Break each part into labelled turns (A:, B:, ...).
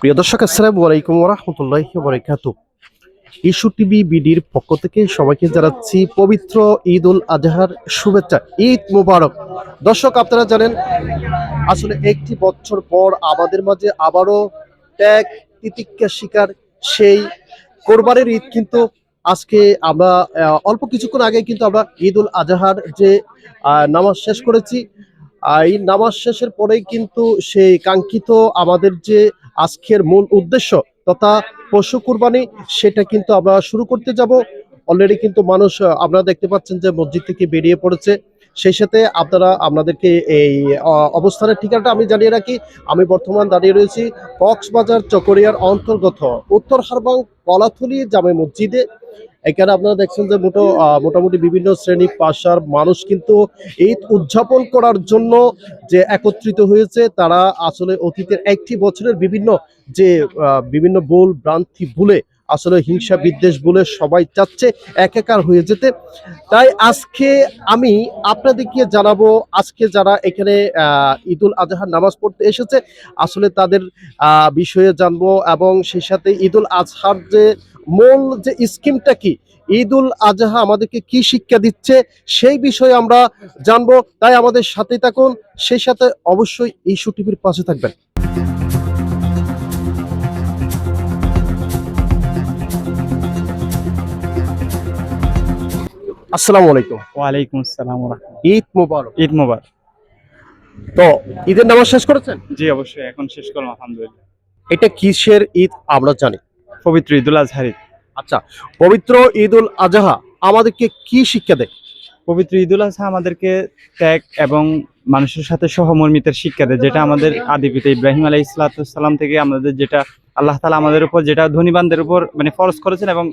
A: প্রিয় দর্শক, আসসালামু আলাইকুম ওরহমতুল্লাহ বরকাত ইস্যু টিভি বিডির পক্ষ থেকে সবাইকে জানাচ্ছি পবিত্র ঈদ উল আজহার শুভেচ্ছা, ঈদ মুবারক। দর্শক, আপনারা জানেন, আসলে একটি বছর পর আমাদের মাঝে আবারও ত্যাগ তিতিক্ষা শিকার সেই কোরবানের ঈদ কিন্তু আজকে আমরা অল্প কিছুক্ষণ আগে কিন্তু আমরা ঈদ উল আজহার যে নামাজ শেষ করেছি এই নামাজ শেষের পরেই কিন্তু সেই কাঙ্ক্ষিত আমাদের যে আজকের মূল উদ্দেশ্য তথা পশু কুরবানি, সেটা কিন্তু আমরা শুরু করতে যাব। অলরেডি কিন্তু মানুষ আপনারা দেখতে পাচ্ছেন যে মসজিদ থেকে বেরিয়ে পড়েছে। সেই সাথে আপনারা, আপনাদেরকে এই অবস্থানের ঠিকানাটা আমি জানিয়ে রাখি। আমি বর্তমান দাঁড়িয়ে রয়েছি কক্সবাজার চকরিয়ার অন্তর্গত উত্তর হারবাং কলাথলি জামে মসজিদে। এখানে আপনারা দেখছেন যে মোটো মোটামুটি বিভিন্ন শ্রেণি পাশার মানুষ কিন্তু ঈদ উদযাপন করার জন্য যে একত্রিত হয়েছে, তারা আসলে অতীতের একটি বছরের বিভিন্ন যে বিভিন্ন ভুল ভ্রান্তি ভুলে, আসলে হিংসা বিদ্বেষ বলে সবাই চাচ্ছে একাকার হয়ে যেতে। তাই আজকে আমি আপনাদেরকে জানাব, আজকে যারা এখানে ঈদুল আজহার নামাজ পড়তে এসেছে, আসলে তাদের বিষয়ে জানব এবং সেই সাথে ঈদুল আজহার যে মূল যে স্কিমটা কি? ঈদুল আজহা আমাদেরকে কি শিক্ষা দিচ্ছে সেই বিষয়ে আমরা জানব। তাই আমাদের সাথে থাকুন সেই সাথে অবশ্যই এই শু টিভির পাশে থাকবেন। আসসালামু আলাইকুম।
B: ওয়ালাইকুম আসসালাম
A: ঈদ মোবারক।
B: ঈদ মোবারক।
A: তো ঈদের নামাজ শেষ করেছেন?
B: জি অবশ্যই। এখন শেষ করলাম আলহামদুলিল্লাহ।
A: এটা কিসের ঈদ আমরা জানি।
B: পবিত্র ঈদুল আজহার
A: আচ্ছা পবিত্র ঈদুল আজহা আমাদেরকে কি শিক্ষা দেয়
B: পবিত্র ঈদুল আজহা আমাদেরকে ত্যাগ এবং মানুষের সাথে সহমর্মিতার শিক্ষা দেয় যেটা আমাদের আদি পিতা ইব্রাহিম আলাই ইসলাতাম থেকে আমাদের যেটা আল্লাহ তালা আমাদের উপর যেটা ধনীবানদের উপর মানে ফরজ করেছেন এবং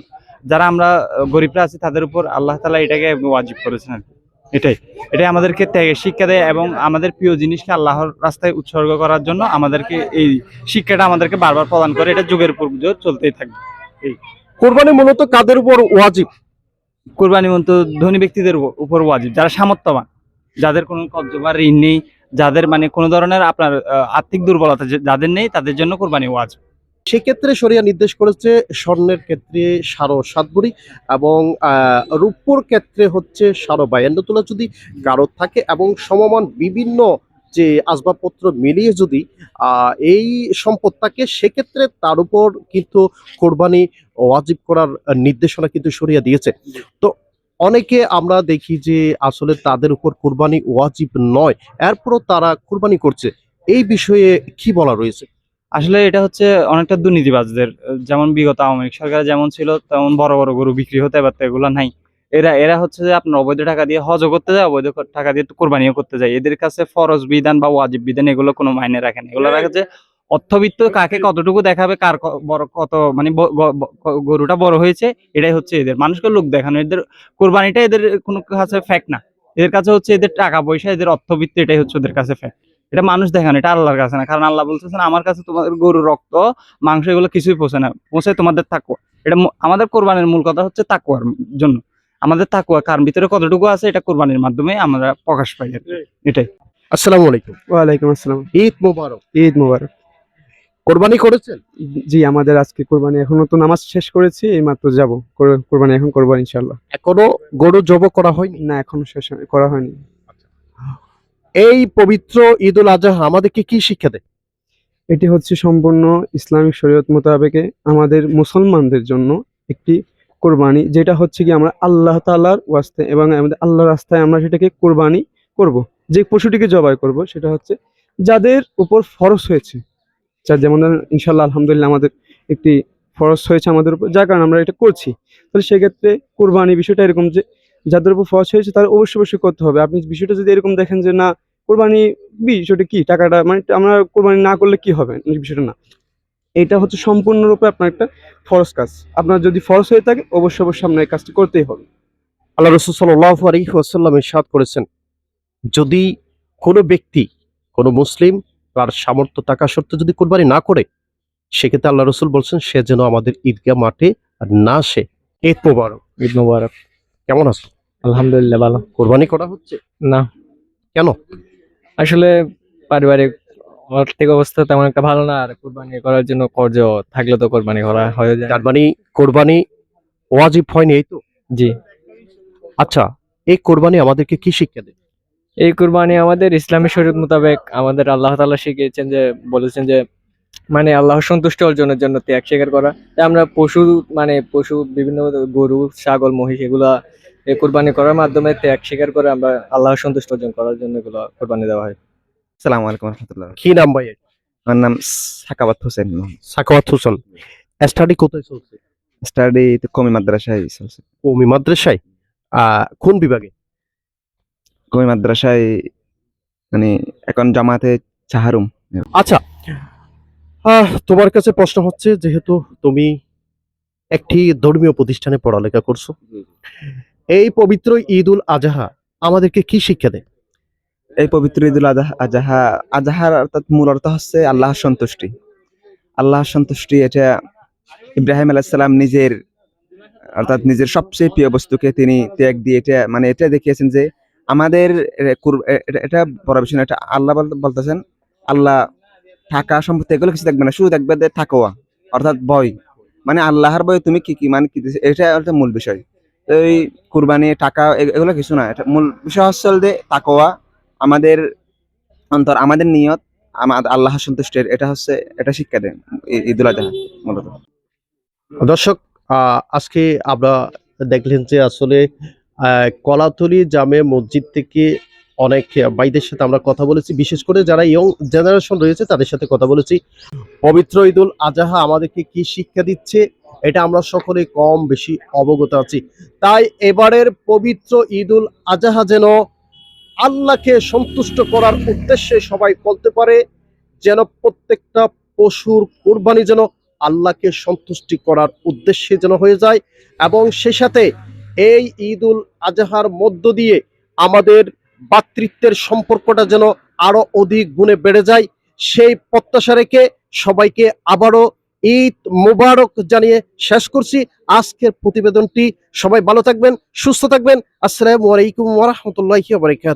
B: যারা আমরা গরিবরা আছি তাদের উপর আল্লাহ তালা এটাকে ওয়াজিব করেছেন আর কি। এটাই। এটাই আমাদেরকে ত্যাগের শিক্ষা দেয় এবং আমাদের প্রিয় জিনিসকে আল্লাহর রাস্তায় উৎসর্গ করার জন্য আমাদেরকে এই শিক্ষাটা আমাদেরকে বারবার প্রদান করে। এটা যুগের পর যুগ চলতেই থাকবে। এই।
A: কোরবানি মূলত কাদের উপর ওয়াজিব?
B: কোরবানি মূলত ধনী ব্যক্তিদের উপ- উপর ওয়াজিব। যারা সামর্থ্যবান যাদের কোনো কব্জ বা ঋণ নেই যাদের মানে কোনো ধরনের আপনার আর্থিক দুর্বলতা যাদের নেই তাদের জন্য কোরবানি ওয়াজিব।
A: সেক্ষেত্রে সরিয়া নির্দেশ করেছে স্বর্ণের ক্ষেত্রে সাড়ে সাত ভরি এবং রূপোর ক্ষেত্রে হচ্ছে সাড়ে বায়ান্ন তোলা যদি কারও থাকে এবং সমমান বিভিন্ন যে আসবাবপত্র মিলিয়ে যদি এই সম্পদ থাকে, সেক্ষেত্রে তার উপর কিন্তু কোরবানি ওয়াজিব করার নির্দেশনা কিন্তু সরিয়া দিয়েছে। তো অনেকে আমরা দেখি যে আসলে তাদের উপর কোরবানি ওয়াজিব নয়, এরপরও তারা কোরবানি করছে। এই বিষয়ে কি বলা রয়েছে?
B: আসলে এটা হচ্ছে অনেকটা দুর্নীতিবাজদের যেমন বিগত আওয়ামী লীগ সরকার যেমন ছিল তেমন বড় বড় গরু বিক্রি হতে এবার তো এগুলো নাই। এরা এরা হচ্ছে যে আপনার অবৈধ টাকা দিয়ে হজও করতে যায় অবৈধ টাকা দিয়ে কোরবানিও করতে যায়। এদের কাছে ফরজ বিধান বা ওয়াজিব বিধান এগুলো কোনো মাইনে রাখে না। এগুলো রাখে যে অর্থবিত্ত কাকে কতটুকু দেখাবে কার বড় কত মানে গরুটা বড় হয়েছে এটাই হচ্ছে এদের। মানুষকে লোক দেখানো এদের কোরবানিটা এদের কোনো কাছে ফ্যাক্ট না। এদের কাছে হচ্ছে এদের টাকা পয়সা এদের অর্থবিত্ত এটাই হচ্ছে ওদের কাছে ফ্যাক্ট এটা মানুষ দেখানো এটা আল্লাহর কাছে না। কারণ আল্লাহ বলতেছেন আমার কাছে তোমাদের গরুর রক্ত মাংস এগুলো কিছুই পৌঁছে না পৌঁছে তোমাদের তাকুয়া এটা আমাদের কোরবানির মূল কথা হচ্ছে তাকুয়ার জন্য। আমাদের তাকুয়া কার ভিতরে কতটুকু আছে এটা কোরবানির মাধ্যমে আমরা প্রকাশ পাই আর এটাই।
A: আসসালামু আলাইকুম।
C: ওয়ালাইকুম আসসালাম।
A: ঈদ মোবারক।
C: ঈদ মোবারক।
A: কোরবানি করেছেন?
C: জি আমাদের আজকে কোরবানি এখনও তো নামাজ শেষ করেছি এই মাত্র যাব কোরবানি এখন করব ইনশাল্লাহ
A: এখনও গরু জব করা হয়নি?
C: না এখনও শেষ করা হয়নি।
A: এই পবিত্র ঈদ উল আজহা আমাদেরকে কি শিক্ষা দেয়?
C: এটি হচ্ছে সম্পূর্ণ ইসলামিক শরীয়ত মোতাবেকে আমাদের মুসলমানদের জন্য একটি কোরবানি, যেটা হচ্ছে কি আমরা আল্লাহ তাআলার ওয়াস্তে এবং আমাদের আল্লাহর রাস্তায় আমরা সেটাকে কোরবানি করব। যে পশুটিকে জবাই করব সেটা হচ্ছে যাদের উপর ফরস হয়েছে। যা যেমন ইনশাল্লাহ আলহামদুলিল্লাহ আমাদের একটি ফরস হয়েছে আমাদের উপর, যার কারণে আমরা এটা করছি। তাহলে সেক্ষেত্রে কোরবানি বিষয়টা এরকম যে যাদের উপর ফরজ হয়েছে তার অবশ্যই অবশ্যই করতে হবে। আপনি বিষয়টা যদি এরকম দেখেন যে না কোরবানি বিষয়টা কি? টাকাটা মানে আমরা কোরবানি না করলে কি হবে? বিষয়টা না। এটা হচ্ছে সম্পূর্ণরূপে আপনার একটা ফরজ কাজ। আপনার যদি ফরজ হয়ে থাকে অবশ্যই অবশ্যই আপনার এই কাজটি করতেই হবে।
A: আল্লাহ রসুল সাল্লাহ আলহি ওয়াসাল্লাম ইরশাদ করেছেন যদি কোনো ব্যক্তি কোনো মুসলিম তার সামর্থ্য থাকা সত্ত্বেও যদি কোরবানি না করে সেক্ষেত্রে আল্লাহ রসুল বলছেন সে যেন আমাদের ঈদগাহ মাঠে না আসে। ঈদ মোবারক।
C: ঈদ মোবারক।
A: কেমন আছে?
C: আলহামদুলিল্লাহ ভালো।
A: কোরবানি করা হচ্ছে?
C: না।
A: কেন?
D: আসলে পারিবারিক আর্থিক অবস্থা তেমন একটা ভালো না আর কোরবানি করার জন্য কর্জ থাকলে তো কোরবানি করা হয়ে যায়।
A: তার মানে কোরবানি ওয়াজিব হয়নি এই তো?
D: জি।
A: আচ্ছা এই কোরবানি আমাদেরকে কি শিক্ষা দেয়?
D: এই কোরবানি আমাদের ইসলামী শরীয়ত মোতাবেক আমাদের আল্লাহ তাআলা শিখিয়েছেন যে বলেছেন যে মানে আল্লাহ সন্তুষ্ট অর্জনের জন্য ত্যাগ স্বীকার করা। আমরা পশু মানে পশু বিভিন্ন গরু ছাগল মহিষ এগুলা কোরবানি করার মাধ্যমে ত্যাগ স্বীকার করে আমরা আল্লাহ সন্তুষ্ট অর্জন করার জন্য এগুলো কোরবানি দেওয়া হয়।
E: সালাম আলাইকুম রহমতুল্লাহ।
A: কি নাম ভাই?
E: আমার নাম সাকাবাত হোসেন।
A: সাকাওয়াত হোসেন। স্টাডি কোথায় চলছে?
E: স্টাডি তো কমি মাদ্রাসায় চলছে।
A: কমি মাদ্রাসায়? আহ, কোন বিভাগে?
E: কমি মাদ্রাসায় মানে এখন জামাতে চাহারুম।
A: আচ্ছা তোমার কাছে প্রশ্ন হচ্ছে যেহেতু তুমি একটি ধর্মীয় প্রতিষ্ঠানে পড়ালেখা করছ এই পবিত্র ঈদ উল আজহা আমাদেরকে কি শিক্ষা দেয়?
E: এই পবিত্র ঈদুল আজহা আজহা আজহার অর্থাৎ মূল অর্থ হচ্ছে আল্লাহর সন্তুষ্টি। আল্লাহ সন্তুষ্টি এটা ইব্রাহিম আলাইসাল্লাম নিজের অর্থাৎ নিজের সবচেয়ে প্রিয় বস্তুকে তিনি ত্যাগ দিয়ে এটা মানে এটা দেখিয়েছেন যে আমাদের এটা বড় বিষয় এটা আল্লাহ বলতেছেন আল্লাহ টাকা সম্পত্তি, এগুলো কিছু দেখবে না, শুধু দেখবে যে তাকওয়া, অর্থাৎ ভয়। মানে আল্লাহর ভয় তুমি কি কি মানে কি, এটা একটা মূল বিষয়। তো এই কুরবানি, টাকা এগুলো কিছু না, এটা মূল বিষয় হচ্ছে যে তাকওয়া আমাদের অন্তর, আমাদের নিয়ত আমাদের আল্লাহ সন্তুষ্টের, এটা হচ্ছে, এটা শিক্ষা দেন ঈদুল আজহা মূলত।
A: দর্শক আজকে আমরা দেখলেন যে আসলে কলাতলি জামে মসজিদ থেকে অনেক ভাইদের সাথে আমরা কথা বলেছি, বিশেষ করে যারা ইয়ং জেনারেশন রয়েছে, তাদের সাথে কথা বলেছি। পবিত্র ঈদুল আজহা আমাদেরকে কি শিক্ষা দিচ্ছে? এটা আমরা সকলে কম বেশি অবগত আছি। তাই এবারের পবিত্র ঈদুল আজহা যেন আল্লাহকে সন্তুষ্ট করার উদ্দেশ্যে সবাই বলতে পারে, যেন প্রত্যেকটা পশুর কোরবানি যেন আল্লাহকে সন্তুষ্টি করার উদ্দেশ্যে যেন হয়ে যায়। এবং সে সাথে এই ঈদুল আজহার মধ্য দিয়ে আমাদের ভাতৃত্বের সম্পর্কটা যেন আরও অধিক গুণে বেড়ে যায়, সেই প্রত্যাশা রেখে সবাইকে আবারও ঈদ মুবারক জানিয়ে শেষ করছি। আজকের প্রতিবেদনটি সবাই ভালো থাকবেন, সুস্থ থাকবেন। আসসালামু আলাইকুম ওরহমতুল্লাহ বারকাত